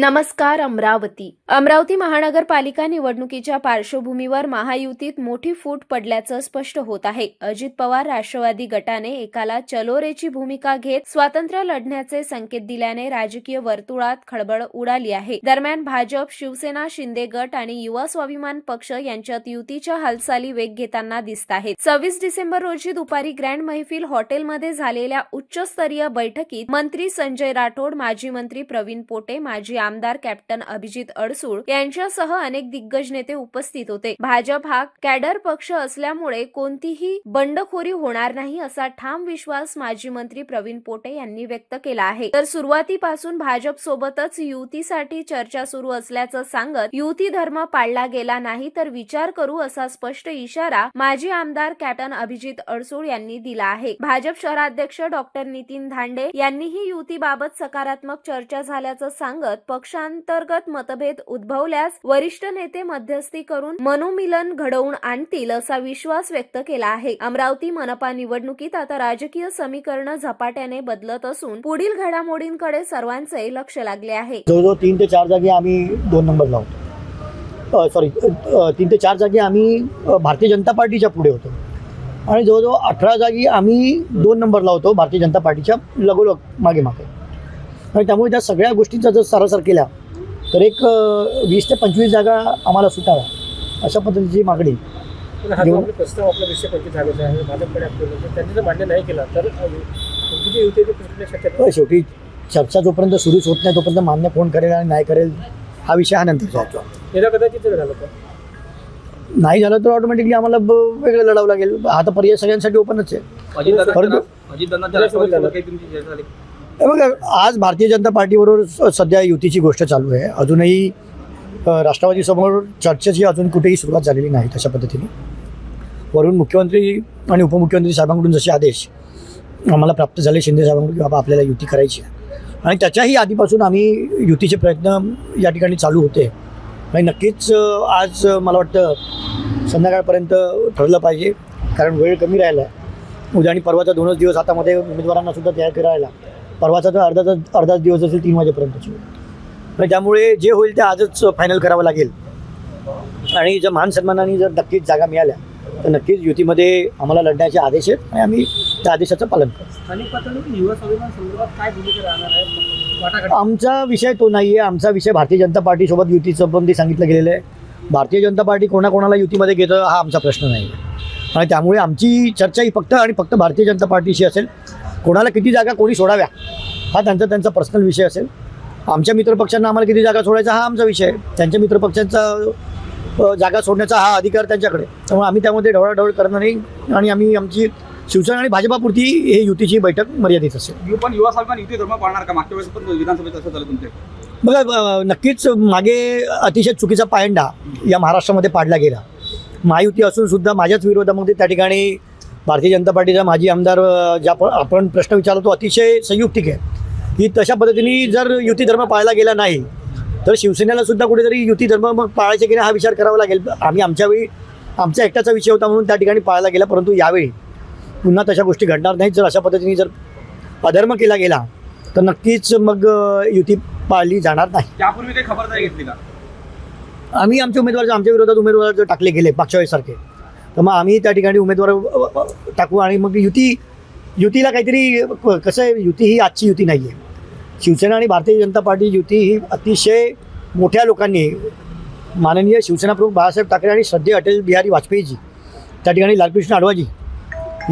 नमस्कार अमरावती. अमरावती महानगरपालिका निवडणुकीच्या पार्श्वभूमीवर महायुतीत मोठी फूट पडल्याचं स्पष्ट होत आहे. अजित पवार राष्ट्रवादी गटाने एकाला चलोरेची भूमिका घेत स्वातंत्र्य लढण्याचे संकेत दिल्याने राजकीय वर्तुळात खळबळ उडाली आहे. दरम्यान भाजप शिवसेना शिंदे गट आणि युवा स्वाभिमान पक्ष यांच्यात युतीच्या हालचाली वेग घेताना दिसत आहेत. सव्वीस डिसेंबर रोजी दुपारी ग्रँड मैफिल हॉटेलमध्ये झालेल्या उच्चस्तरीय बैठकीत मंत्री संजय राठोड माजी मंत्री प्रवीण पोटे माजी आमदार कॅप्टन अभिजित अडसूळ यांच्यासह अनेक दिग्गज नेते उपस्थित होते. भाजप हा कॅडर पक्ष असल्यामुळे कोणतीही बंडखोरी होणार नाही असा ठाम विश्वास माजी मंत्री प्रवीण पोटे यांनी व्यक्त केला आहे. तर सुरुवातीपासून भाजप सोबतच युतीसाठी चर्चा सुरू असल्याचं सांगत युती धर्म पाळला गेला नाही तर विचार करू असा स्पष्ट इशारा माजी आमदार कॅप्टन अभिजित अडसूळ यांनी दिला आहे. भाजप शहराध्यक्ष डॉक्टर नितीन धांडे यांनीही युतीबाबत सकारात्मक चर्चा झाल्याचं सांगत पक्षांतर्गत मतभेद उद्भवल्यास वरिष्ठ नेते मध्यस्थी करून मनोमिलन घडवून आणतील असा विश्वास व्यक्त केला आहे. अमरावती मनपा निवडणुकीत आता राजकीय समीकरण झपाट्याने बदलत असून पुढील घडामोडींकडे सर्वांचे लक्ष लागले आहे. जवळजवळ तीन ते चार जागी आम्ही दोन नंबर लावतो. सॉरी तीन ते चार जागी आम्ही भारतीय जनता पार्टीच्या पुढे होतो. आणि जवळजवळ अठरा जागी आम्ही दोन नंबर लावतो भारतीय जनता पार्टीच्या लगोलग मागे मागे. आणि त्यामुळे त्या सगळ्या गोष्टींचा जर सरासर केल्या तर एक वीस ते पंचवीस जागा आम्हाला सुटाव्या अशा पद्धतीची मागणी. हा प्रस्ताव आपला वीसशे पंचवीस झालेला आहे भाजपकडे त्यांनी जर मान्य नाही केला तर शेवटी चर्चा जोपर्यंत सुरूच होत नाही तोपर्यंत मान्य कोण करेल आणि नाही करेल हा विषय हा नंतरचा होतो. एकदा कदाचित जर झालं तर? नाही झालं तर ऑटोमॅटिकली आम्हाला ब- वेगळं लढावं लागेल. हा तर पर्याय सगळ्यांसाठी ओपनच आहे. परंतु मग बघा आज भारतीय जनता पार्टीबरोबर सध्या युतीची गोष्ट चालू आहे. अजूनही अ, राष्ट्रवादीसमोर चर्चेची अजून कुठेही सुरुवात झालेली नाही तशा पद्धतीने. वरून मुख्यमंत्री आणि उपमुख्यमंत्री साहेबांकडून जसे आदेश आम्हाला प्राप्त झाले शिंदे साहेबांकडून की बाबा आपल्याला युती करायची आहे. आणि त्याच्याही आधीपासून आम्ही युतीचे प्रयत्न या ठिकाणी चालू होते. आणि नक्कीच आज मला वाटतं संध्याकाळपर्यंत ठरलं पाहिजे कारण वेळ कमी राहिला आहे. उद्या आणि परवाचा दोनच दिवस हातामध्ये उमेदवारांना सुद्धा तयार करायला परवाचा तर अर्धाच अर्धाच दिवस असेल तीन वाजेपर्यंतची. आणि त्यामुळे जे होईल ते आजच फायनल करावं लागेल. आणि जर मान सन्मानाने जर नक्कीच जागा मिळाल्या तर नक्कीच युतीमध्ये आम्हाला लढण्याचे आदेश आहेत आणि आम्ही त्या आदेशाचं पालन करू. स्थानिक पातळीवर युवा स्वाभिमान संदर्भात काय भूमिका राहणार आहे? वाटाघाटी आमचा विषय तो नाही आहे आमचा विषय भारतीय जनता पार्टीसोबत ते सांगितलं गेलेलं आहे. भारतीय जनता पार्टी कोणाकोणाला युतीमध्ये घेतं हा आमचा प्रश्न नाही आणि त्यामुळे आमची चर्चा ही फक्त आणि फक्त भारतीय जनता पार्टीशी असेल. कोणाला किती जागा कोणी सोडाव्या? हा त्यांचा त्यांचा पर्सनल विषय असेल. आमच्या मित्रपक्षांना आम्हाला किती जागा सोडायचा हा आमचा विषय आहे. त्यांच्या मित्रपक्षांचा जागा सोडण्याचा हा अधिकार त्यांच्याकडे त्यामुळे आम्ही त्यामध्ये ढवळाढवळ करणार नाही आणि आम्ही आमची शिवसेना आणि भाजपापुरती हे युतीची बैठक मर्यादित असेल. यू पण युवा स्वाभिमान युती धर्म पाळणार का? मागच्या वेळेस पण विधानसभेत असं झालं तुमचे बघा नक्कीच मागे अतिशय चुकीचा पायंडा या महाराष्ट्रामध्ये पाडला गेला. महायुती असून सुद्धा माझ्याच विरोधामध्ये त्या ठिकाणी भारतीय जनता पार्टीचा माजी आमदार ज्या आपण प्रश्न विचारला तो अतिशय संयुक्तिक आहे. की तशा पद्धतीने जर युती धर्म पाळला गेला नाही तर शिवसेनेला सुद्धा कुठेतरी युती धर्म मग पाळायचे की नाही हा विचार करावा लागेल. आम्ही आमच्या वेळी आमच्या एकट्याचा विषय होता म्हणून त्या ठिकाणी पाळला गेला परंतु यावेळी पुन्हा तशा गोष्टी घडणार नाहीत. जर अशा पद्धतीने जर अधर्म केला गेला तर नक्कीच मग युती पाळली जाणार नाही. त्यापूर्वी काही खबरदारी घेतली का? आम्ही आमच्या उमेदवार आमच्या विरोधात उमेदवार जर टाकले गेले मागच्या वेळेसारखे तर मग आम्ही त्या ठिकाणी उमेदवार टाकू आणि मग युती युतीला काहीतरी क- कसं आहे युती ही आजची युती नाही आहे. शिवसेना आणि भारतीय जनता पार्टी युती ही अतिशय मोठ्या लोकांनी माननीय शिवसेना प्रमुख बाळासाहेब ठाकरे आणि श्रद्धे अटल बिहारी वाजपेयीजी त्या ठिकाणी लालकृष्ण आडवाजी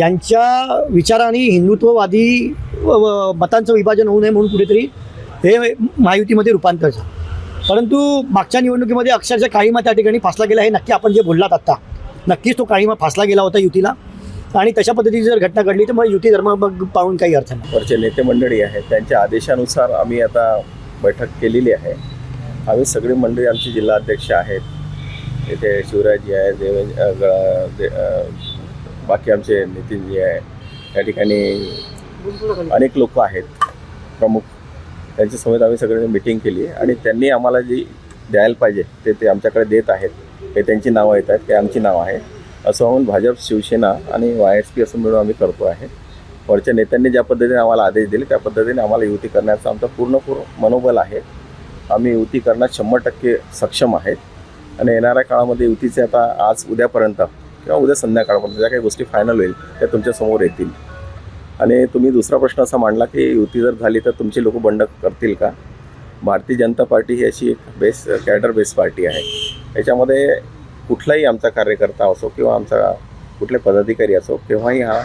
यांच्या विचाराने हिंदुत्ववादी मतांचं विभाजन होऊ नये म्हणून कुठेतरी हे महायुतीमध्ये रूपांतर झालं. परंतु मागच्या निवडणुकीमध्ये अक्षरशः काळीमा त्या ठिकाणी फासला गेला हे नक्की आपण जे बोललात आत्ता नक्कीच तो काळीमा फासला गेला होता युतीला. आणि तशा पद्धतीची जर घटना घडली तर मग युती धर्म मग पाहून काही अर्थ नाही. वरचे नेते मंडळी आहेत त्यांच्या आदेशानुसार आम्ही आता बैठक केलेली आहे. आम्ही सगळी मंडळी आमची जिल्हाध्यक्ष आहेत. इथे शिवराजी आहे देवेंद्र बाकी आमचे नितीनजी आहे. या ठिकाणी अनेक लोक आहेत प्रमुख. त्यांच्यासमवेत आम्ही सगळ्यांनी मिटिंग केली आणि त्यांनी आम्हाला जी द्यायला पाहिजे ते ते आमच्याकडे देत आहेत. हे त्यांची नावं येत आहेत ते आमची नावं आहे असं म्हणून भाजप शिवसेना आणि वाय एस पी असं मिळून आम्ही करतो आहे. वरच्या नेत्यांनी ज्या पद्धतीने आम्हाला आदेश दिले त्या पद्धतीने आम्हाला युती करण्याचं आमचं पूर्णपूर मनोबल आहे. आम्ही युती करण्यात शंभर टक्के सक्षम आहेत. आणि येणाऱ्या काळामध्ये युतीचे आता आज उद्यापर्यंत किंवा उद्या संध्याकाळपर्यंत ज्या काही गोष्टी फायनल होईल त्या तुमच्यासमोर येतील. आणि तुम्ही दुसरा प्रश्न असा मांडला की युती जर झाली तर तुमचे लोक बंड करतील का? भारतीय जनता पार्टी ही अशी एक बेस कॅडर बेस पार्टी आहे. याच्यामध्ये कुठलाही आमचा कार्यकर्ता असो किंवा आमचा कुठले पदाधिकारी असो केव्हाही हा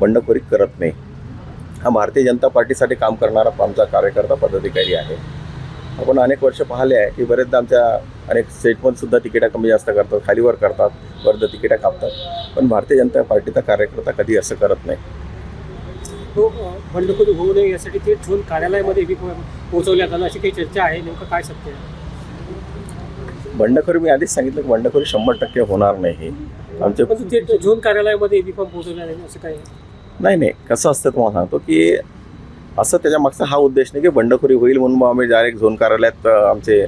बंडखोरी करत नाही. हा भारतीय जनता पार्टीसाठी काम करणारा आमचा कार्यकर्ता पदाधिकारी आहे. आपण अनेक वर्ष पाहिले आहे की बरेचदा आमच्या अनेक स्टेटमध्ये सुद्धा तिकिटा कमी जास्त करतात खालीवर करतात बरेचदा तिकिटा कापतात. पण भारतीय जनता पार्टीचा कार्यकर्ता कधी असं करत नाही. तो बंडखोरी होऊ नये यासाठी ते ठेवून कार्यालयामध्ये बी जाणं अशी काही चर्चा आहे. नेमकं काय सत्य आहे? बंडखोरी मी आधीच सांगितलं की बंडखोरी शंभर टक्के होणार नाही आमचे पण ते झोन कार्यालयामध्ये फॉर्म आले असं? नाही नाही. कसं असतं तुम्हाला सांगतो की असं त्याच्या मागचा हा उद्देश नाही की बंडखोरी होईल म्हणून मग आम्ही डायरेक्ट झोन कार्यालयात आमचे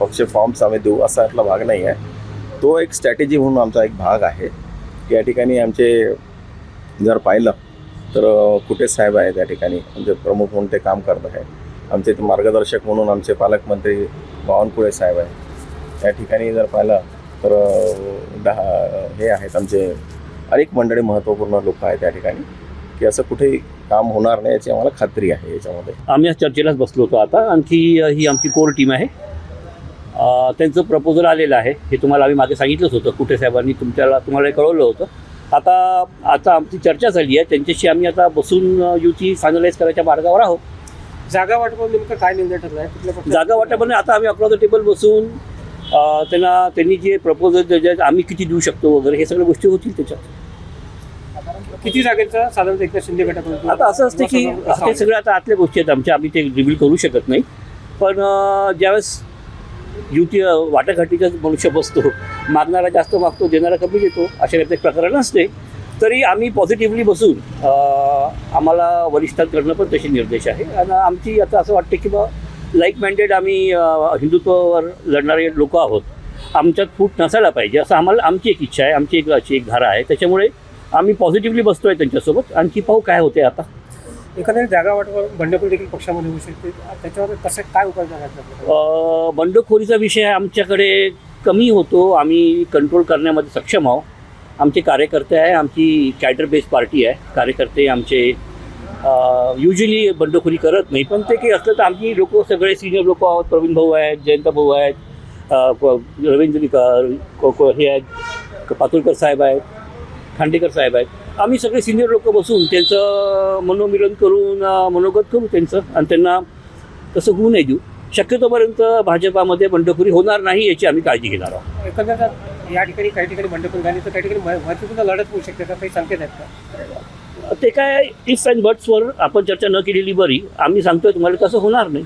पक्ष फॉर्म्स आम्ही देऊ असा यातला भाग नाही आहे. तो एक स्ट्रॅटेजी म्हणून आमचा एक भाग आहे. की या ठिकाणी आमचे जर पाहिलं तर कुठे साहेब आहे त्या ठिकाणी? आमचे प्रमुख म्हणून ते काम करत आहे आमचे इथे मार्गदर्शक म्हणून आमचे पालकमंत्री बावनकुळे साहेब आहे या ठिकाणी जर पाहिलं तर दहा हे आहेत आमचे अनेक मंडळी महत्त्वपूर्ण लोक आहेत त्या ठिकाणी की असं कुठेही काम होणार नाही याची आम्हाला खात्री आहे याच्यामध्ये. आम्ही आज चर्चेलाच बसलो होतो आता. आणखी ही आमची कोर टीम आहे. त्यांचं प्रपोजल आलेलं आहे. हे तुम्हाला आम्ही मागे सांगितलंच होतं. कुठे साहेबांनी तुमच्याला तुम्हाला कळवलं होतं. आता आता आमची चर्चा झाली आहे. त्यांच्याशी आम्ही आता बसून युती फायनलाईज करायच्या मार्गावर आहोत. जागा वाटपावर नेमकं काय निर्णय ठरला आहे? कुठल्या? जागा वाटामध्ये आता आम्ही अक्रॉस द टेबल बसून अ, त्यांना त्यांनी जे प्रपोजल जे आम्ही किती देऊ शकतो वगैरे हे सगळ्या गोष्टी होतील त्याच्यात. किती जागेचा? साधारणतः एकनाथ शिंदे गटाकडून आता असं असतं की ते सगळं आता आतल्या गोष्टी आहेत आमच्या आम्ही ते रिव्हील करू शकत नाही. पण अं, ज्यावेळेस युती अं, वाटाघाटीचा मनुष्य बसतो मागणारा जास्त मागतो देणारा कमी देतो अशा काही प्रकरण नसते तरी आम्ही पॉझिटिव्हली बसून आम्हाला वरिष्ठांकडनं पण तसे निर्देश आहे. आणि आमची आता असं वाटतं की बा लाईक माइंडेड आम्ही हिंदुत्वावर लढणारे लोक आहोत. आमच्यात फूट नसायला पाहिजे. असं आम्हाला आमची एक इच्छा आहे आमची एक अशी एक धारा आहे. त्याच्यामुळे आम्ही पॉझिटिव्हली बसतोय त्यांच्यासोबत. आणखी पाहू काय होते आता. एखाद्या जागा वाटपावर बंडखोरी देखील पक्षामध्ये होऊ शकते. त्याच्यावर कसं काय उपाय करायचा बंडखोरीचा विषय आमच्याकडे कमी होतो. आम्ही कंट्रोल करण्यामध्ये सक्षम आहोत. आमचे कार्यकर्ते आहे आमची कॅडर बेस पार्टी आहे. कार्यकर्ते आमचे युजली बंडखोरी करत नाही. पण ते काही असलं तर आमची लोक सगळे सिनियर लोक आहोत. प्रवीण भाऊ आहेत जयंत भाऊ आहेत अ, रवींद्र को- हे आहेत पातुरकर साहेब आहेत खांडेकर साहेब आहेत. आम्ही सगळे सिनियर लोक बसून त्यांचं मनोमिलन करून मनोगत करू त्यांचं आणि त्यांना तसं होऊ नाही देऊ. शक्यतोपर्यंत भाजपामध्ये बंडखोरी होणार नाही याची आम्ही काळजी घेणार आहोत. एकंदर या ठिकाणी काही ठिकाणी बंडखोरी झाली तर काही ठिकाणी महत्त्वपूर्ण लढत होऊ शकते का काही संकेत आहेत का? ते काय इफ अँड बट्सवर आपण चर्चा न केलेली बरी. आम्ही सांगतोय तुम्हाला तसं होणार नाही.